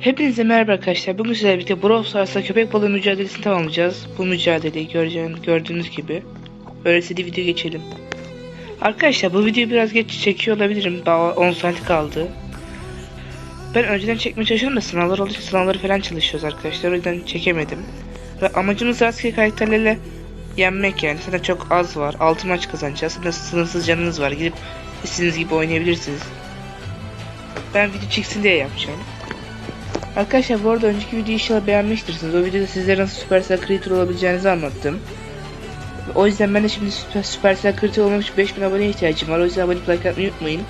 Hepinize merhaba arkadaşlar. Bugün sizlerle birlikte Brawl Stars'ta köpek balığı mücadelesini tamamlayacağız. Bu mücadeleyi göreceğiniz, gördüğünüz gibi. Öyleyse de video geçelim. Arkadaşlar bu videoyu biraz geç çekiyor olabilirim. Daha 10 saat kaldı. Ben önceden çekmeye çalışıyorum da sınavlar için sınavları falan çalışıyoruz arkadaşlar. O yüzden çekemedim. Ve amacımız rastgele karakterlerle yenmek yani. Zaten çok az var. 6 maç kazanacağız. Zaten sınırsız canınız var. Gidip istediğiniz gibi oynayabilirsiniz. Ben video çıksın diye yapacağım. Arkadaşlar bu arada önceki videoyu inşallah beğenmiştirsiniz. O videoda sizlere nasıl Supercell Creator olabileceğinizi anlattım. O yüzden ben de şimdi Super, Supercell Creator olmak için 5000 aboneye ihtiyacım var. O yüzden abone like atmayı unutmayın.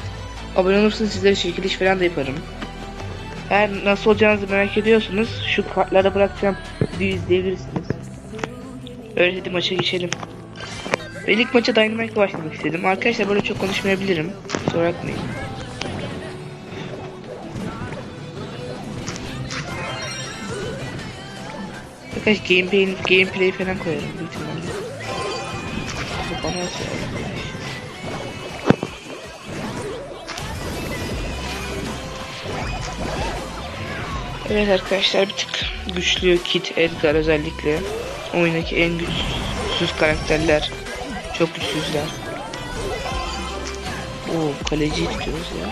Abone olursanız sizlere çekiliş falan da yaparım. Eğer nasıl olacağınızı merak ediyorsanız şu kartlarda bırakacağım videoyu izleyebilirsiniz. Öyle hadi maça geçelim. Ben ilk maça Dynamite'la başlamak istedim. Arkadaşlar böyle çok konuşmayabilirim. Kusura bakmayın. Birkaç gameplay, gameplay falan koyarım büyük. Bu bana arkadaş? Evet arkadaşlar bir tık güçlü Kit Edgar özellikle. Oyundaki en güçsüz karakterler. Çok güçsüzler. Oo kaleci tutuyoruz ya.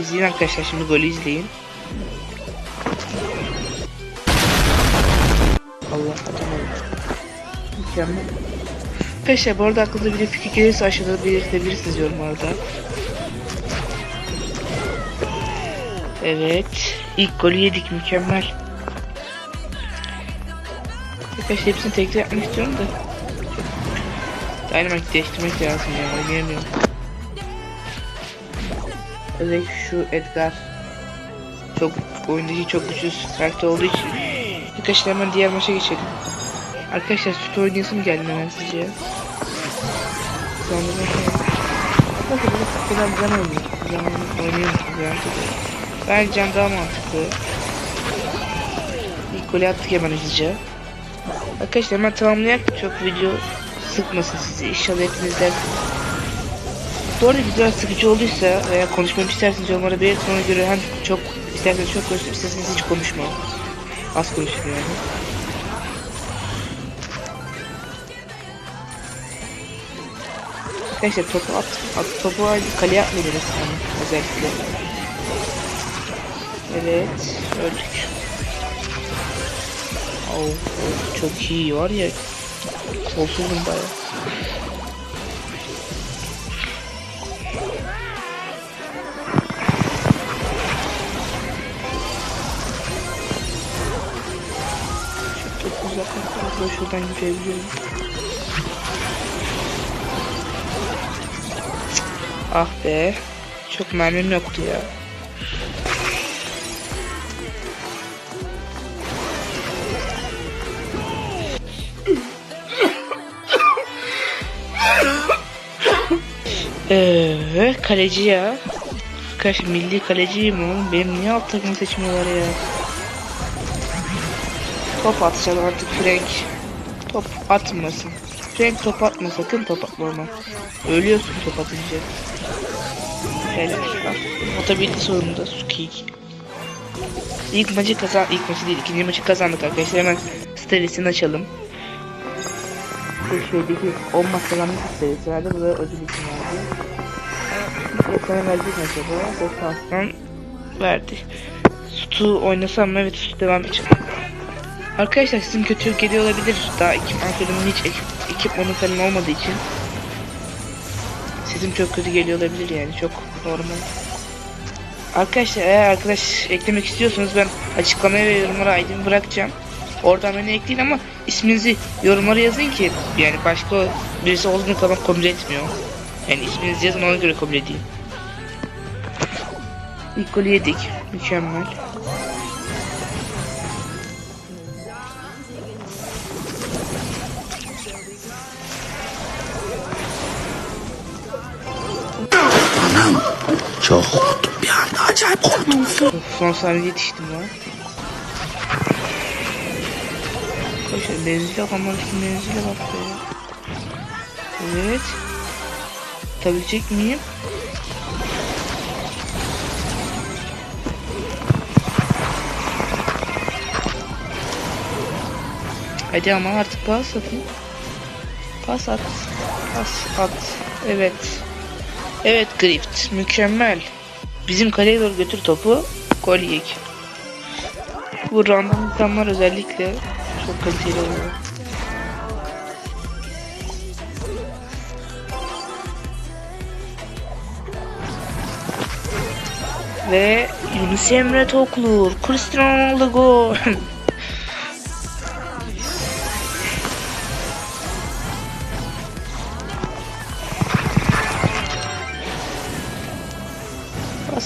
İzleyin arkadaşlar şimdi golü izleyin. Mükemmel. Arkadaşlar bu arada aklınıza bir fikir gelirse aşağıda belirtebilirsiniz yorumlarda. Evet. ilk golü yedik mükemmel. Arkadaşlar hepsini tekrar yapmak istiyorum da. Dynamite değiştirmek lazım ya oynayamıyorum. Özellikle şu Edgar. Çok oyundaki çok güçsüz karakter olduğu için Arkadaşlar hemen diğer maça geçelim. Arkadaşlar süt oynayasım geldi hemen sizce. Sonra Bakın böyle kadar can oynuyor. Can yani? Bence can daha mantıklı. İlk golü attık hemen hızlıca. Arkadaşlar hemen tamamlayak çok video sıkmasın sizi. İnşallah hepiniz dersiniz. Bu video sıkıcı olduysa veya konuşmamı isterseniz yorumlara belirtin ona göre hem çok isterseniz çok konuşup isterseniz hiç konuşma. Az konuşur yani. Arkadaşlar topu at, at topu kaleye atmayı yani özellikle. Evet, öldük. Oh, oh, çok iyi var ya. Kolsuzum baya. Noktalarda şuradan gidebiliyorum. Ah be. Çok mermim yoktu ya. Eee kaleci ya. Kaç milli kaleciyim oğlum. Benim niye alt takımı seçmiyorlar ya? Top atacağım artık Frank. Top atmasın. Frank top atma sakın top atma. Ölüyorsun top atınca. Helal. Bak, Atabildi sonunda Sukik. İlk maçı kazan, ilk maçı değil, ikinci maçı kazandık arkadaşlar. Hemen sitesini açalım. Bu şeydeki 10 maç kazandık sitesi herhalde. Bu da ödül için verdi. İlk sana verecek mi acaba? Defanstan verdi. Sutu oynasam mı? Evet Sutu devam edeceğim. Arkadaşlar sizin kötü geliyor olabilir. Daha ekip antrenmanın hiç ekip, ekipmanı falan olmadığı için. Sizin çok kötü geliyor olabilir yani çok normal. Arkadaşlar eğer arkadaş eklemek istiyorsanız ben açıklamaya ve yorumlara ID'mi bırakacağım. Oradan beni ekleyin ama isminizi yorumlara yazın ki yani başka birisi olduğunu falan kabul etmiyor. Yani isminizi yazın ona göre kabul edeyim. İlk golü yedik. Mükemmel. Çok korktum bir anda acayip korktum. Son saniye yetiştim lan. Arkadaşlar benzil yok ama kim benzile bak be. Evet. Tutabilecek miyim? Hadi ama artık pas atın. Pas at. Pas at. Evet. Evet Grift. Mükemmel. Bizim kaleye doğru götür topu. Gol yiyek. Bu random insanlar özellikle çok kaliteli oluyor. Ve Yunus Emre Toklur. Cristiano Ronaldo gol.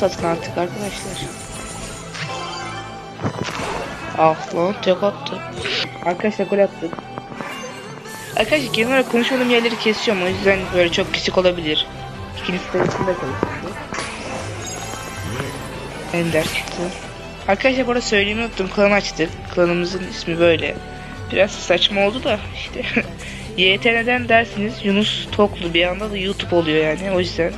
Pas atın artık arkadaşlar. Ah lan tek attı. Arkadaşlar gol attık. Arkadaşlar genel olarak konuşmadığım yerleri kesiyorum o yüzden böyle çok pisik olabilir. İkinci sitesinde konuşuyor. Ender çıktı. Arkadaşlar burada söylemeyi unuttum. Klan açtık. Klanımızın ismi böyle. Biraz saçma oldu da işte. YT neden dersiniz Yunus Toklu bir anda da YouTube oluyor yani. O yüzden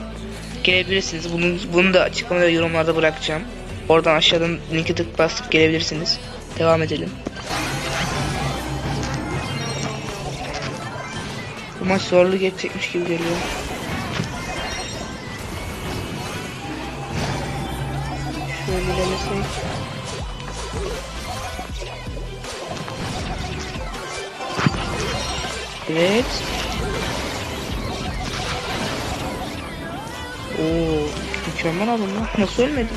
gelebilirsiniz. Bunun, bunu da açıklamada yorumlarda bırakacağım. Oradan aşağıdan linki tık basıp gelebilirsiniz. Devam edelim. Bu maç zorlu geçecekmiş gibi geliyor. Şöyle ilerlesek. Evet. Oo, mükemmel adam lan. Nasıl ölmedim?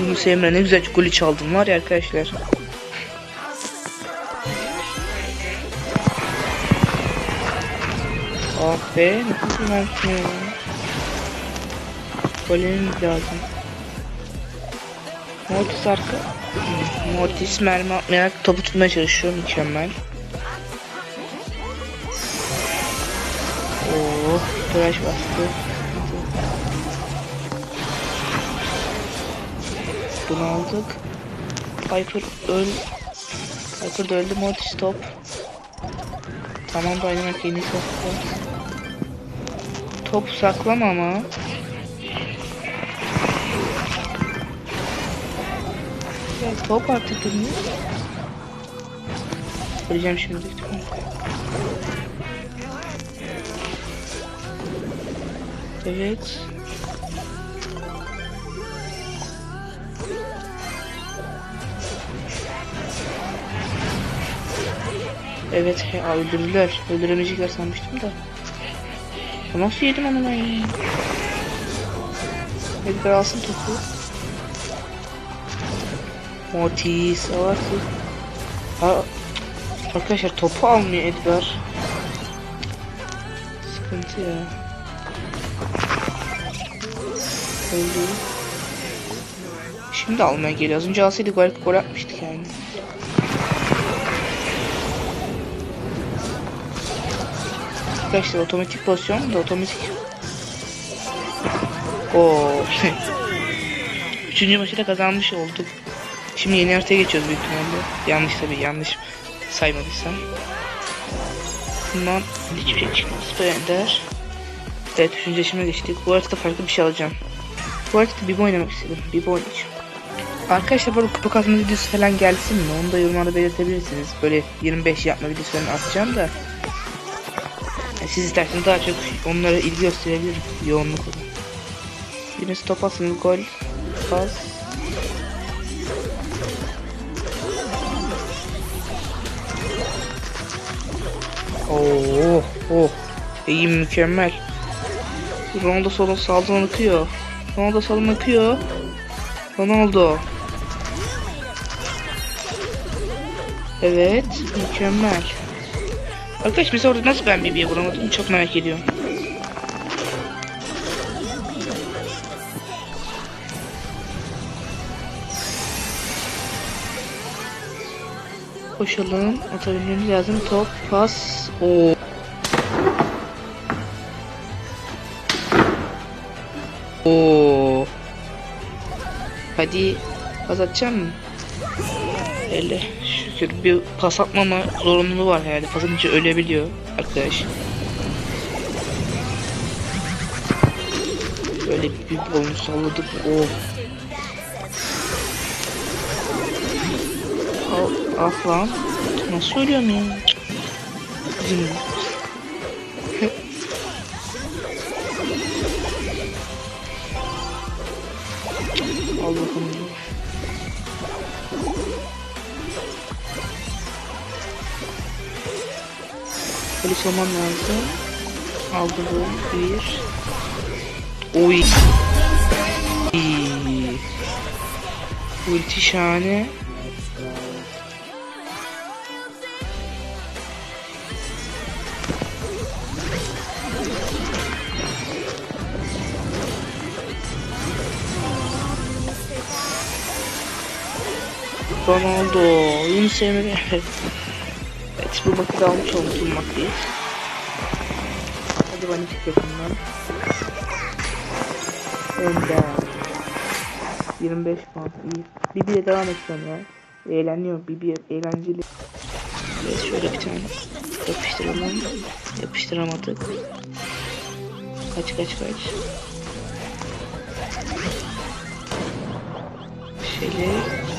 Yunus Emre ne güzel golü çaldım var ya arkadaşlar. Ah be, nasıl versin ya? Golümüz lazım. Mortis arka. Mortis mermi atmayarak topu tutmaya çalışıyor. Mükemmel. Oo, tıraş bastı. Bunu aldık. Piper öl. Piper da öldü. Mortis top. Tamam Dynamite yeni soktu. Top saklama ama. Ya top artık durmuyor. Öleceğim şimdi. Evet. Evet he, aa, öldürdüler. Öldüremeyecekler sanmıştım da. Ya nasıl yedim ben ya? Edgar alsın topu. Mortis alarsın. Ha, arkadaşlar topu almıyor Edgar. Sıkıntı ya. Öldü. Şimdi almaya geliyor. Az önce alsaydı gol, gol atmıştık yani. Arkadaşlar otomatik pozisyon da otomatik. Oo. Üçüncü maçı da kazanmış olduk. Şimdi yeni haritaya geçiyoruz büyük ihtimalle. Yanlış tabii yanlış saymadıysam. Bundan hiçbir şey çıkmaz. Ender. Evet üçüncü yaşıma geçtik. Bu haritada farklı bir şey alacağım. Haritada Bibo oynamak istedim. Bibo oynayacağım. Arkadaşlar böyle kupa kasma videosu falan gelsin mi? Onu da yorumlarda belirtebilirsiniz. Böyle 25 yapma videosu falan atacağım da. Siz isterseniz daha çok onlara ilgi gösterebilirim. Yoğunlukla. Yine stop asın gol. Pas. Oh oh. İyi mükemmel. Ronaldo solun sağdan akıyor. Ronaldo solun akıyor. Ronaldo. Evet, mükemmel. Arkadaş biz orada nasıl ben Bibi'ye vuramadım çok merak ediyorum. Koşalım, atabilmemiz lazım. Top, pas, o. Oo. Hadi pas atacağım mı? Öyle şükür bir pas atmama zorunluluğu var herhalde. Pas atınca ölebiliyor arkadaş. Böyle bir oyun salladık. Oh. Ah lan. Nasıl ölüyorum ya? Bizim- Polis olmam lazım. Aldı bu. Bir. Oy. Ulti şahane. Ronaldo, Yunus Emre. evet bu da almış olduk bu maçı. Hadi bana çık yakından. Önder. 25 puan iyi. Bibi'ye devam edeceğim ya. Eğleniyor Bibi eğlenceli. Evet şöyle bir tane yapıştıralım. Yapıştıramadık. Kaç kaç kaç. Şöyle.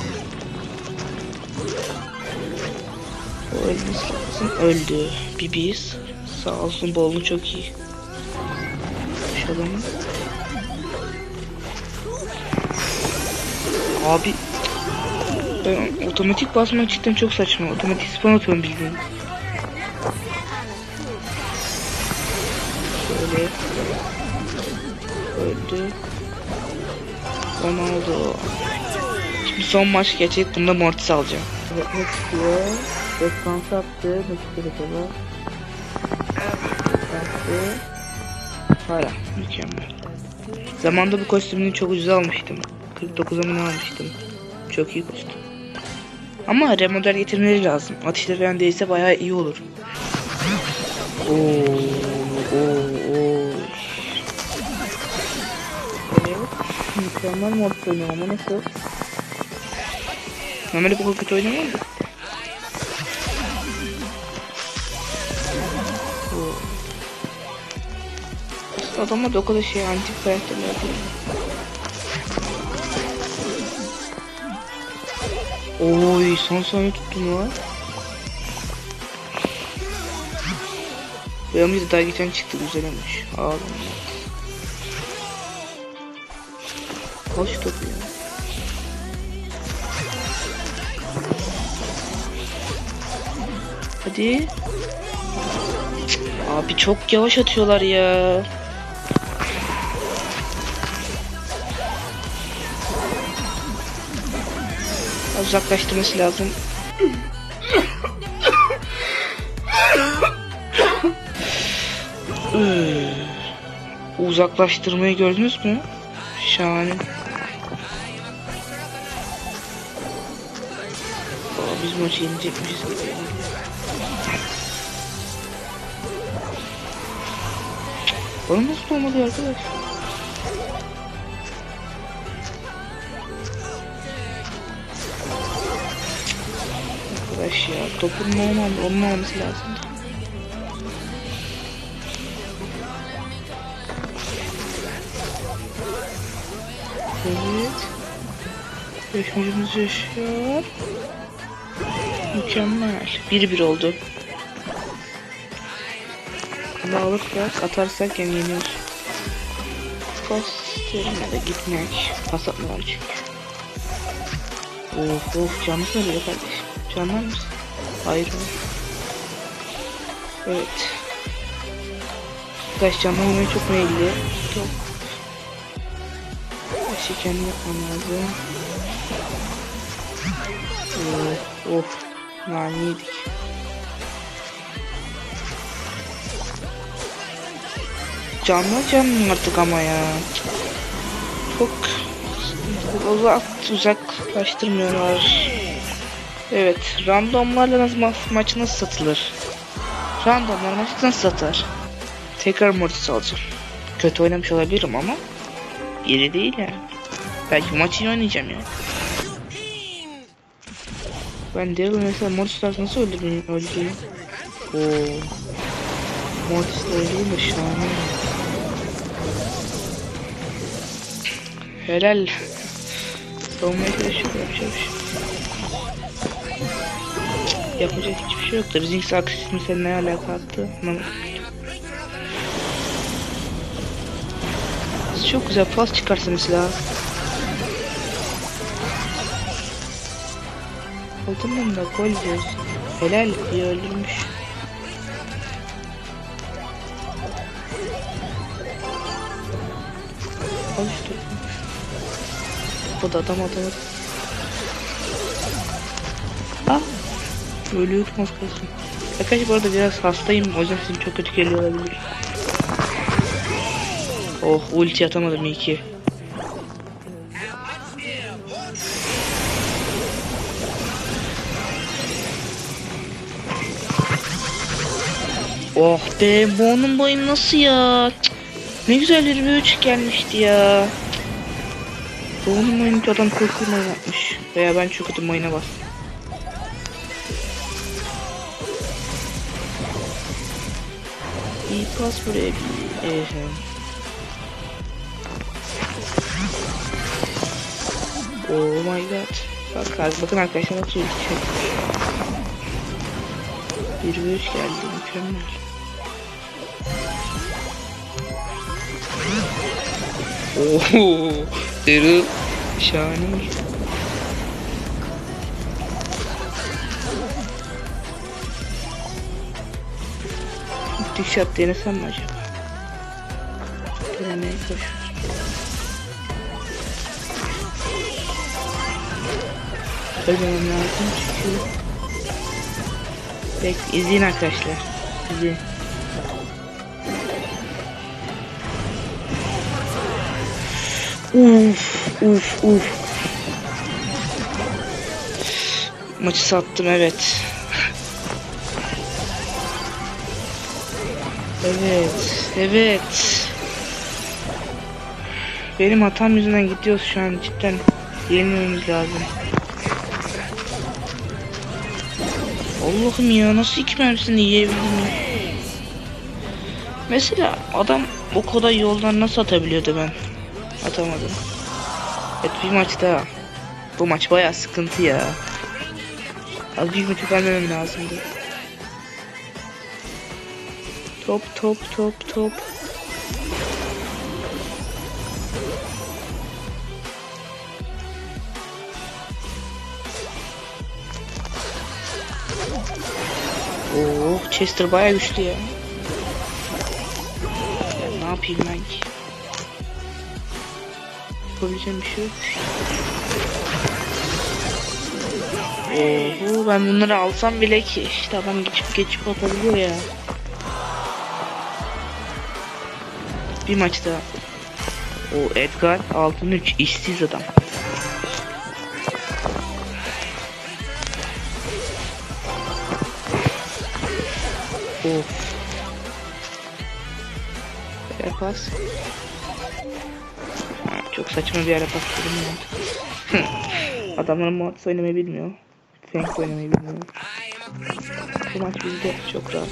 O ölmesi lazım. Öldü. Bibi'yiz. Sağ olsun bolunu çok iyi. Yapışalım. Abi ben otomatik basmak cidden çok saçma. Otomatik spawn atıyorum bildiğin. Şöyle. Öldü. Ronaldo. Şimdi son maç gelecek. Bunda Mortis alacağım. Evet ne çıkıyor? Defans attı. Çıkıyor acaba? Attı. Hala mükemmel. Zamanda bu kostümünü çok ucuz almıştım. 49'a mı almıştım? Çok iyi kostüm. Ama remodel getirmeleri lazım. Atışları falan değilse bayağı iyi olur. Oo, oo, oo. Evet. Mükemmel mod oynuyorum ama nasıl? Normalde bu kadar kötü oynamam da. Aslında adamlar da o kadar şey antik karakterler değil. Oy son saniye tuttum lan. Benim de daha geçen çıktı güzelmiş. Ağlam. Hoş topu ya. Hadi. Abi çok yavaş atıyorlar ya. Uzaklaştırması lazım. Üh. Uzaklaştırmayı gördünüz mü? Şahane. Aa, biz maçı yenecekmişiz. Bana nasıl olmadı arkadaş? Arkadaş ya topun ne olmalı, onun olması lazım. Evet. Yaşamacımız yaşıyor. Mükemmel. 1-1 oldu. Bunu alırsak atarsak yani yeniyoruz. Pas de gitmek. Pas atmıyorum çünkü. Of of canlı söylüyor kardeşim. Canlar mısın? Hayır hayır. Evet. Arkadaş canlı olmaya çok meyilli. Çok. Şey kendim yapmam lazım. Of of. Yani yedik. Canlı canım artık ama ya. Çok uzak uzaklaştırmıyorlar. Evet, randomlarla nasıl ma maç nasıl satılır? Randomlar maçı nasıl satar? Tekrar Mortis alacağım. Kötü oynamış olabilirim ama yeri değil yani. Belki maçı iyi oynayacağım yani. Ben Daryl mesela Mortis nasıl öldüreyim? öldüreyim? Oo. Mortis'le öldüreyim de şahane. Helal. Savunmaya çalışıyor yapacak bir şey. Yapacak hiçbir şey yok da bizimkisi aksisini seninle ne alaka attı çok güzel pas çıkarsınız silah. Altından da gol diyoruz. Helal diye öldürmüş. Al işte. O da adam atamadı. Ölüyordum az kalsın. Arkadaşlar bu arada biraz hastayım. O yüzden sesim çok kötü geliyor olabilir. Oh ulti atamadım iyi ki. Oh be bu onun boyu nasıl ya? Ne güzel bir 3 gelmişti ya. Onun oyunu adam çok oynatmış. Veya ben çok kötü oyuna bastım. Buraya bir. Ehe. Oh my god. Bak, bakın arkadaşlar nasıl çekmiş. Bir ve üç geldi mükemmel. Oho, Daryl şahane. Dik shot denesem mi acaba? Denemeye koşuyoruz. Ölmemem lazım çünkü Bek izleyin arkadaşlar. İzleyin. Uf uf uf. Maçı sattım evet. Evet, evet. Benim hatam yüzünden gidiyoruz şu an cidden. Yenilmemiz lazım. Allah'ım ya nasıl iki mermisini yiyebildim ya. Mesela adam o kadar yoldan nasıl atabiliyordu ben? Atamadım. Evet bir maç daha. Bu maç bayağı sıkıntı ya. Az büyük maçı vermemem lazımdı. Top top top top. Oh Chester bayağı güçlü ya. ya. Ne yapayım ben ki? Yapabileceğim bir şey yok. Oho ben bunları alsam bile ki işte adam geçip geçip atabiliyor ya. Bir maç daha. O Edgar altın 3 işsiz adam. Of. Ver pas. Ha, Çok saçma bir ara pas dedim ya. Adamların muhabbet oynamayı bilmiyor. Fenk oynamayı bilmiyor. Bu maç bizde çok rahat.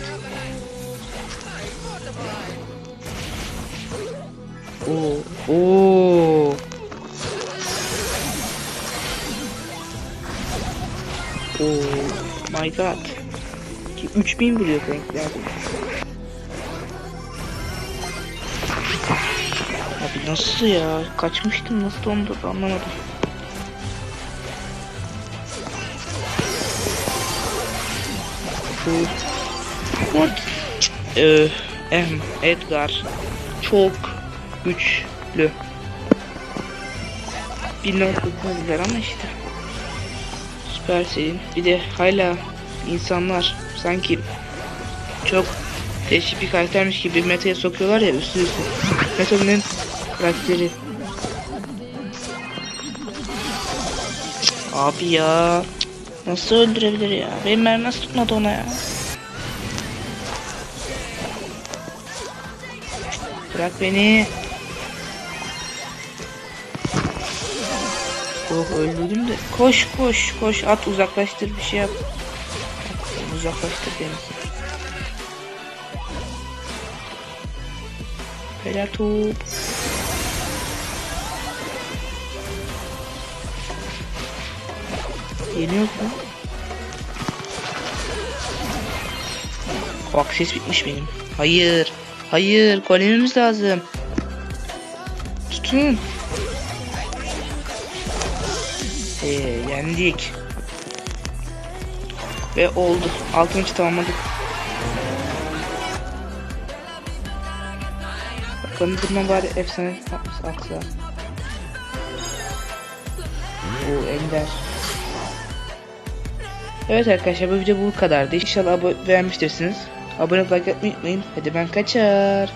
Oo. Oo. Oh my god. Ki 3000 vuruyor renkler. Abi nasıl ya? Kaçmıştım nasıl dondu anlamadım. Bu What? Ee, Edgar çok güçlü. Bilmem güzel ama işte. Süpersel'in bir de hala insanlar sanki çok değişik bir karaktermiş gibi meta'ya sokuyorlar ya üstü üstü. Meta'nın karakteri. Abi ya. Nasıl öldürebilir ya? Benim mermi nasıl tutmadı ona ya? Bırak beni. Oh öldürdüm de. Koş koş koş at uzaklaştır bir şey yap. Uzaklaştır beni. Helal top. Yeniyor mu? O akses bitmiş benim. Hayır. Hayır. Golemimiz lazım. Tutun. Ee, yendik. Ve oldu. Altı maçı tamamladık. Bakalım durma bari efsane atsa. Bu ender. Evet arkadaşlar bu video bu kadardı. İnşallah beğenmiştirsiniz. Abone olmayı like atmayı unutmayın. Hadi ben kaçar.